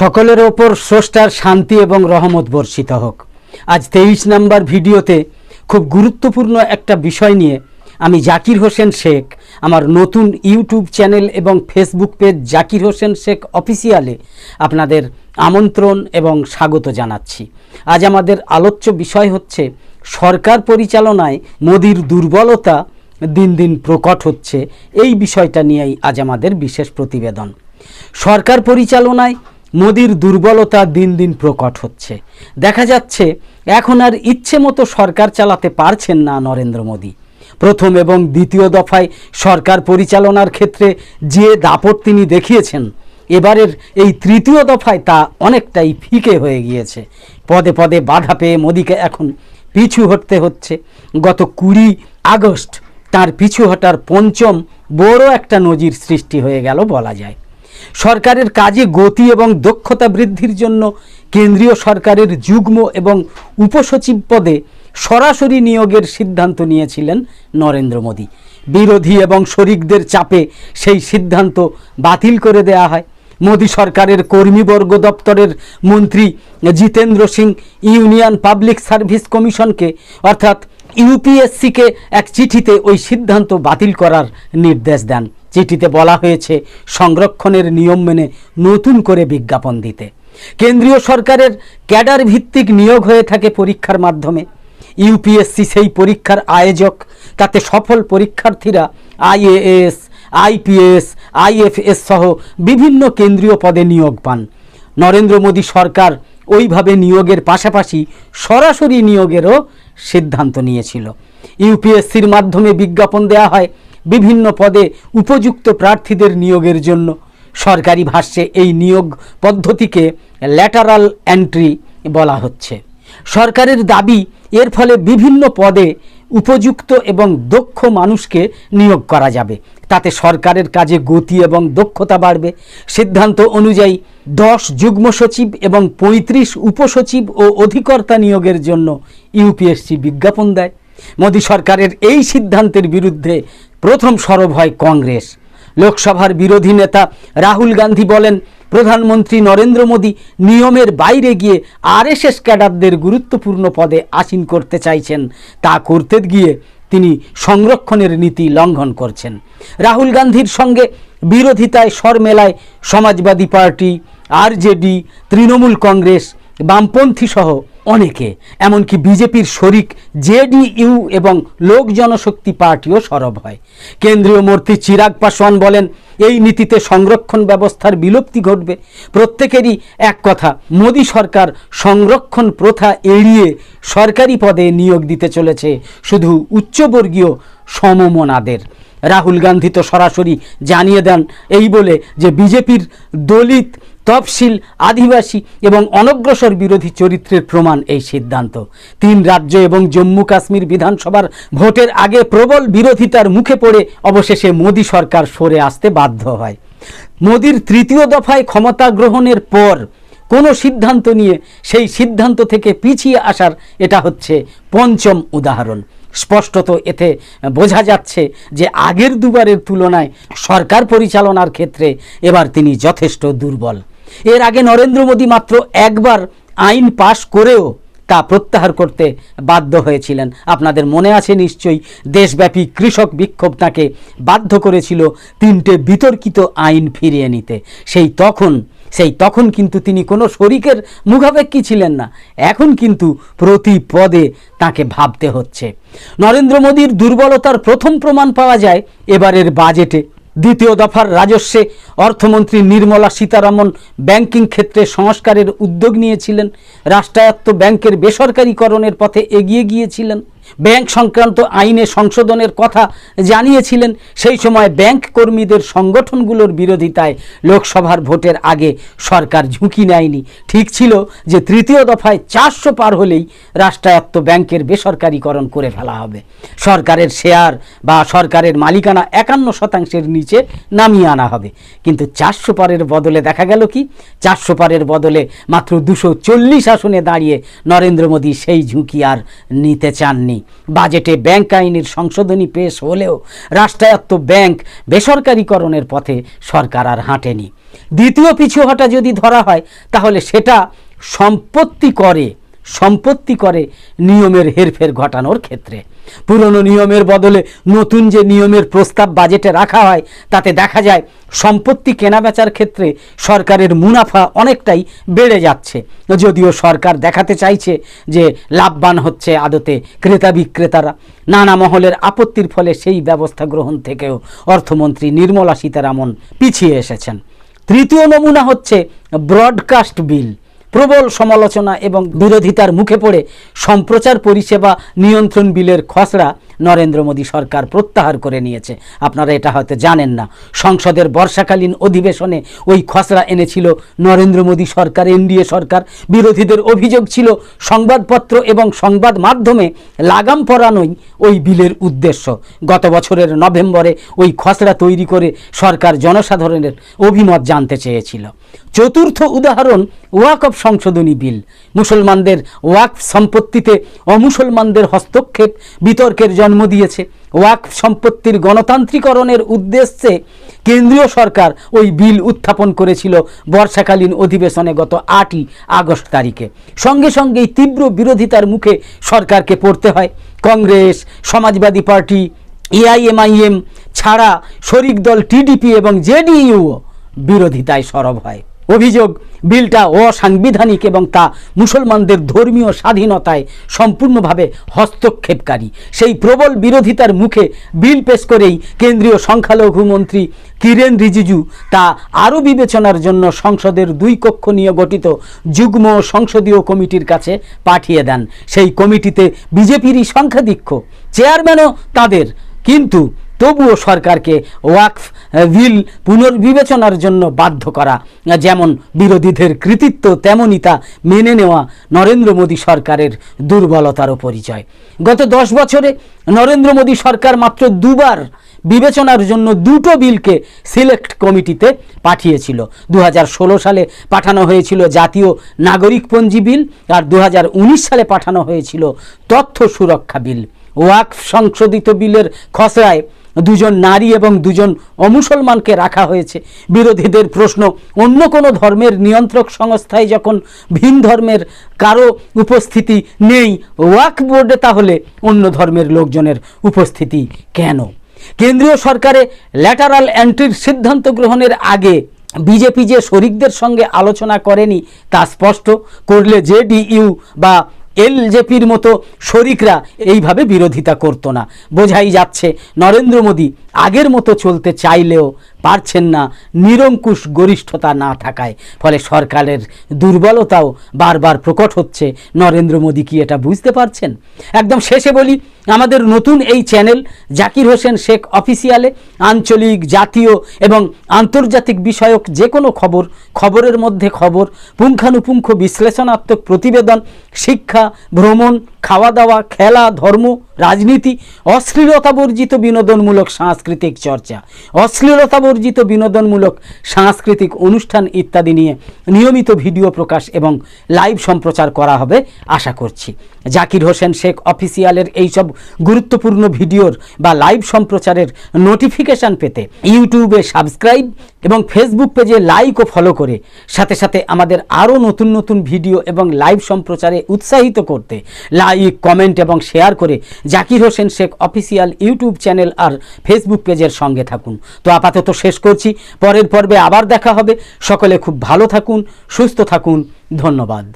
সকলের ওপর স্রষ্টার শান্তি এবং রহমত বর্ষিত হোক। আজ তেইশ নম্বর ভিডিওতে খুব গুরুত্বপূর্ণ একটা বিষয় নিয়ে আমি জাকির হোসেন শেখ, আমার নতুন ইউটিউব চ্যানেল এবং ফেসবুক পেজ জাকির হোসেন শেখ অফিসিয়ালে আপনাদের আমন্ত্রণ এবং স্বাগত জানাচ্ছি। আজ আমাদের আলোচ্য বিষয় হচ্ছে, সরকার পরিচালনায় মোদির দুর্বলতা দিন দিন প্রকট হচ্ছে, এই বিষয়টা নিয়েই আজ আমাদের বিশেষ প্রতিবেদন। সরকার পরিচালনায় মোদির দুর্বলতা দিন দিন প্রকট হচ্ছে। দেখা যাচ্ছে, এখন আর ইচ্ছে মতো সরকার চালাতে পারছেন না নরেন্দ্র মোদী। প্রথম এবং দ্বিতীয় দফায় সরকার পরিচালনার ক্ষেত্রে যে দাপট তিনি দেখিয়েছেন, এবারের এই তৃতীয় দফায় তা অনেকটাই ফিকে হয়ে গিয়েছে। পদে পদে বাধা পেয়ে মোদীকে এখন পিছু হটতে হচ্ছে। গত কুড়ি আগস্ট তার পিছু হটার পঞ্চম বড় একটা নজির সৃষ্টি হয়ে গেল বলা যায়। সরকারের কাজে গতি এবং দক্ষতা বৃদ্ধির জন্য কেন্দ্রীয় সরকারের যুগ্ম এবং উপসচিব পদে সরাসরি নিয়োগের সিদ্ধান্ত নিয়েছিলেন নরেন্দ্র মোদী। বিরোধী এবং শরিকদের চাপে সেই সিদ্ধান্ত বাতিল করে দেয়া হয়। মোদী সরকারের কর্মীবর্গ দপ্তরের মন্ত্রী Jitendra Singh union public service কমিশনকে, অর্থাৎ ইউপিএসসিকে এক চিঠিতে ওই সিদ্ধান্ত বাতিল করার নির্দেশ দেন। চিঠিতে বলা হয়েছে, সংরক্ষণের নিয়ম মেনে নতুন করে বিজ্ঞাপন দিতে। কেন্দ্রীয় সরকারের ক্যাডার ভিত্তিক নিয়োগ হয়ে থাকে পরীক্ষার মাধ্যমে। ইউপিএসসি সেই পরীক্ষার আয়োজক, তাতে সফল পরীক্ষার্থীরা আইএএস, আইপিএস, আইএফএস সহ বিভিন্ন কেন্দ্রীয় পদে নিয়োগ পান। নরেন্দ্র মোদী সরকার ওইভাবে নিয়োগের পাশাপাশি সরাসরি নিয়োগেরও সিদ্ধান্ত নিয়েছিল। ইউপিএসসির মাধ্যমে বিজ্ঞাপন দেয়া হয় বিভিন্ন পদে উপযুক্ত প্রার্থীদের নিয়োগের জন্য। সরকারি ভাষ্যে এই নিয়োগ পদ্ধতিকে ল্যাটারাল এন্ট্রি বলা হচ্ছে। সরকারের দাবি, এর ফলে বিভিন্ন পদে উপযুক্ত এবং দক্ষ মানুষকে নিয়োগ করা যাবে। তাতে সরকারের কাজে গতি এবং দক্ষতা বাড়বে। সিদ্ধান্ত অনুযায়ী দশ যুগ্ম সচিব এবং পঁয়ত্রিশ উপসচিব ও অধিকর্তা নিয়োগের জন্য ইউপিএসসি বিজ্ঞাপন দেয়। মোদী সরকারের এই সিদ্ধান্তের বিরুদ্ধে প্রথম সরব হয় কংগ্রেস। লোকসভার বিরোধী নেতা রাহুল গান্ধী বলেন, প্রধানমন্ত্রী নরেন্দ্র মোদী নিয়মের বাইরে গিয়ে আরএসএস ক্যাডারদের গুরুত্বপূর্ণ পদে আসীন করতে চাইছেন। তা করতে গিয়ে তিনি সংরক্ষণের নীতি লঙ্ঘন করছেন। রাহুল গান্ধীর সঙ্গে বিরোধিতায় স্বর মেলায় সমাজবাদী পার্টি, আরজেডি, তৃণমূল কংগ্রেস বামপন্থী সহ অনেকে, এমনকি বিজেপির শরিক জেডিইউ এবং লোক জনশক্তি পার্টিও সরব হয়। কেন্দ্রীয় মূর্তি চিরাগ পাসওয়ান বলেন, এই নীতিতে সংরক্ষণ ব্যবস্থার বিলুপ্তি ঘটবে। প্রত্যেকেরই এক কথা, মোদী সরকার সংরক্ষণ প্রথা এড়িয়ে সরকারি পদে নিয়োগ দিতে চলেছে, শুধু উচ্চবর্গীয় সমমনাদের। রাহুল গান্ধী তো সরাসরি জানিয়ে দেন এই বলে যে বিজেপির দলিত তফসিল, আদিবাসী এবং অনগ্রসর বিরোধী চরিত্রের প্রমাণ এই সিদ্ধান্ত। তিন রাজ্য এবং জম্মু কাশ্মীর বিধানসভার ভোটের আগে প্রবল বিরোধিতার মুখে পড়ে অবশেষে মোদী সরকার সরে আসতে বাধ্য হয়। মোদির তৃতীয় দফায় ক্ষমতা গ্রহণের পর কোনো সিদ্ধান্ত নিয়ে সেই সিদ্ধান্ত থেকে পিছিয়ে আসার এটা হচ্ছে পঞ্চম উদাহরণ। স্পষ্টত এতে বোঝা যাচ্ছে যে আগের দুবারের তুলনায় সরকার পরিচালনার ক্ষেত্রে এবার তিনি যথেষ্ট দুর্বল। এর আগে নরেন্দ্র মোদী মাত্র একবার আইন পাশ করেও তা প্রত্যাহার করতে বাধ্য হয়েছিলেন। আপনাদের মনে আছে নিশ্চয়ই দেশব্যাপী কৃষক বিক্ষোভ তাকে বাধ্য করেছিল তিনটে বিতর্কিত আইন ফিরিয়ে নিতে। সেই তখন সেই তখন কিন্তু তিনি কোনো শরিকের মুখাপেক্ষী ছিলেন না। এখন কিন্তু প্রতি পদে তাকে ভাবতে হচ্ছে। নরেন্দ্র মোদীর দুর্বলতার প্রথম প্রমাণ পাওয়া যায় এবারের বাজেটে। দ্বিতীয় দফার রাজস্বে অর্থমন্ত্রী নির্মলা সীতারামন ব্যাংকিং ক্ষেত্রে সংস্কারের উদ্যোগ নিয়েছিলেন। রাষ্ট্রায়ত্ত ব্যাংকের বেসরকারীকরণের পথে এগিয়ে গিয়েছিলেন। ব্যাংক সংক্রান্ত আইনে সংশোধনের কথা জানিয়েছিলেন। সেই সময় ব্যাংক কর্মীদের সংগঠনগুলোর বিরোধিতায় লোকসভার ভোটের আগে সরকার ঝুঁকি নেয়নি। ঠিক ছিল যে তৃতীয় দফায় চারশো পার হলেই রাষ্ট্রায়ত্ত ব্যাংকের বেসরকারীকরণ করে ফেলা হবে। সরকারের শেয়ার বা সরকারের মালিকানা একান্ন শতাংশের নিচে নামিয়ে আনা হবে। কিন্তু চারশো পারের বদলে দেখা গেল কি? চারশো পারের বদলে মাত্র দুশো চল্লিশ আসনে দাঁড়িয়ে নরেন্দ্র মোদী সেই ঝুঁকি আর নিতে চাননি। বাজেটে ব্যাংক আইনের সংশোধনী পেশ হলেও রাষ্ট্রায়ত্ত ব্যাংক বেসরকারীকরণের পথে সরকার আর হাঁটেনি। দ্বিতীয় পিছু হটা যদি ধরা হয়, তাহলে সেটা সম্পত্তি করে সম্পত্তি করে নিয়মের হেরফের ঘটানোর ক্ষেত্রে। পুরনো নিয়মের বদলে নতুন যে নিয়মের প্রস্তাব বাজেটে রাখা হয়, তাতে দেখা যায় সম্পত্তি কেনাবেচার ক্ষেত্রে সরকারের মুনাফা অনেকটাই বেড়ে যাচ্ছে। যদিও সরকার দেখাতে চাইছে যে লাভবান হচ্ছে আদতে ক্রেতা বিক্রেতারা। নানা মহলের আপত্তির ফলে সেই ব্যবস্থা গ্রহণ থেকেও অর্থমন্ত্রী নির্মলা সীতারামন পিছিয়ে এসেছেন। তৃতীয় নমুনা হচ্ছে ব্রডকাস্ট বিল। প্রবল সমালোচনা এবং বিরোধিতার মুখে পড়ে সম্প্রচার পরিষেবা নিয়ন্ত্রণ বিলের খসড়া নরেন্দ্র মোদী সরকার প্রত্যাহার করে নিয়েছে। আপনারা এটা হয়তো জানেন না। সংসদের বর্ষাকালীন অধিবেশনে ওই খসড়া এনেছিল নরেন্দ্র মোদী সরকার, এনডিএ সরকার। বিরোধীদের অভিযোগ ছিল সংবাদপত্র এবং সংবাদ মাধ্যমে লাগাম পরানোই ওই বিলের উদ্দেশ্য। গত বছরের নভেম্বরে ওই খসড়া তৈরি করে সরকার জনসাধারণের অভিমত জানতে চেয়েছিল। চতুর্থ উদাহরণ ওয়াকফ সংশোধনী বিল। মুসলমানদের ওয়াকফ সম্পত্তিতে অমুসলমানদের হস্তক্ষেপ বিতর্কের জন্ম দিয়েছে। ওয়াকফ সম্পত্তির গণতান্ত্রিকরণের উদ্দেশ্যে কেন্দ্রীয় সরকার ওই বিল উত্থাপন করেছিল বর্ষাকালীন অধিবেশনে গত আটই আগস্ট তারিখে। সঙ্গে সঙ্গেই তীব্র বিরোধিতার মুখে সরকারকে পড়তে হয়। কংগ্রেস, সমাজবাদী পার্টি, এআইএমআইএম ছাড়া শরিক দল টিডিপি এবং জেডিইউও বিরোধিতায় সরব হয়। অভিযোগ, বিলটা অসাংবিধানিক এবং তা মুসলমানদের ধর্মীয় স্বাধীনতায় সম্পূর্ণভাবে হস্তক্ষেপকারী। সেই প্রবল বিরোধিতার মুখে বিল পেশ করেই কেন্দ্রীয় সংখ্যালঘু মন্ত্রী কিরেন রিজিজু তা আরও বিবেচনার জন্য সংসদের দুই কক্ষ নিয়ে গঠিত যুগ্ম সংসদীয় কমিটির কাছে পাঠিয়ে দেন। সেই কমিটিতে বিজেপিরই সংখ্যাধিক্য, চেয়ারম্যানও তাদের। কিন্তু তবুও সরকারকে ওয়াকফ বিল পুনর্বিবেচনার জন্য বাধ্য করা। যেমন বিরোধীদের কৃতিত্ব তেমনই তা মেনে নেওয়া নরেন্দ্র মোদী সরকারের দুর্বলতারও পরিচয়। গত দশ বছরে নরেন্দ্র মোদী সরকার মাত্র দুবার বিবেচনার জন্য দুটো বিলকে সিলেক্ট কমিটিতে পাঠিয়েছিল। দু হাজার ষোলো সালে পাঠানো হয়েছিল জাতীয় নাগরিকপঞ্জি বিল আর দু হাজার উনিশ সালে পাঠানো হয়েছিল তথ্য সুরক্ষা বিল। ওয়াকফ সংশোধিত বিলের খসড়ায় দুজন নারী এবং দুজন অমুসলমানকে রাখা হয়েছে। বিরোধীদের প্রশ্ন, অন্য কোনো ধর্মের নিয়ন্ত্রক সংস্থায় যখন ভিন ধর্মের কারও উপস্থিতি নেই, ওয়াক বোর্ডে তাহলে অন্য ধর্মের লোকজনের উপস্থিতি কেন? কেন্দ্রীয় সরকারে ল্যাটারাল এন্ট্রির সিদ্ধান্ত গ্রহণের আগে বিজেপি যে শরিকদের সঙ্গে আলোচনা করেনি তা স্পষ্ট, করলে জেডিইউ বা এলজেপির মতো শরিকরা এইভাবে বিরোধিতা করতো না। বোঝাই যাচ্ছে নরেন্দ্র মোদী আগের মতো চলতে চাইলেও পারছেন না নিরঙ্কুশ গরিষ্ঠতা না থাকায়। ফলে সরকারের দুর্বলতাও বারবার প্রকট হচ্ছে। নরেন্দ্র মোদী কি এটা বুঝতে পারছেন? একদম শেষে বলি, আমাদের নতুন এই চ্যানেল জাকির হোসেন শেখ অফিসিয়ালে আঞ্চলিক, জাতীয় এবং আন্তর্জাতিক বিষয়ক যে কোনো খবর, খবরের মধ্যে খবর, পুঙ্খানুপুঙ্খ বিশ্লেষণাত্মক প্রতিবেদন, শিক্ষা, ভ্রমণ, খাওয়া দাওয়া, খেলা, ধর্ম রাজনীতি, অশ্লীলতাবর্জিত বিনোদনমূলক সাংস্কৃতিক চর্চা, অশ্লীলতাবর্জিত বিনোদনমূলক সাংস্কৃতিক অনুষ্ঠান ইত্যাদি নিয়ে নিয়মিত ভিডিও প্রকাশ এবং লাইভ সম্প্রচার করা হবে, আশা করছি। জাকির হোসেন শেখ অফিসিয়ালের এইসব গুরুত্বপূর্ণ ভিডিওর বা লাইভ সম্প্রচারের নোটিফিকেশান পেতে ইউটিউবে সাবস্ক্রাইব এবং ফেসবুক পেজে লাইক ও ফলো করে সাথে সাথে আমাদের আরও নতুন নতুন ভিডিও এবং লাইভ সম্প্রচারে উৎসাহিত করতে, লাইক, কমেন্ট এবং শেয়ার করে Zakir Hossain Sheikh official YouTube channel আর ফেসবুক পেজের সঙ্গে থাকুন। তো আপাতত শেষ করছি। পরের পর্বে আবার দেখা হবে। সকলে খুব ভালো থাকুন, সুস্থ থাকুন। ধন্যবাদ।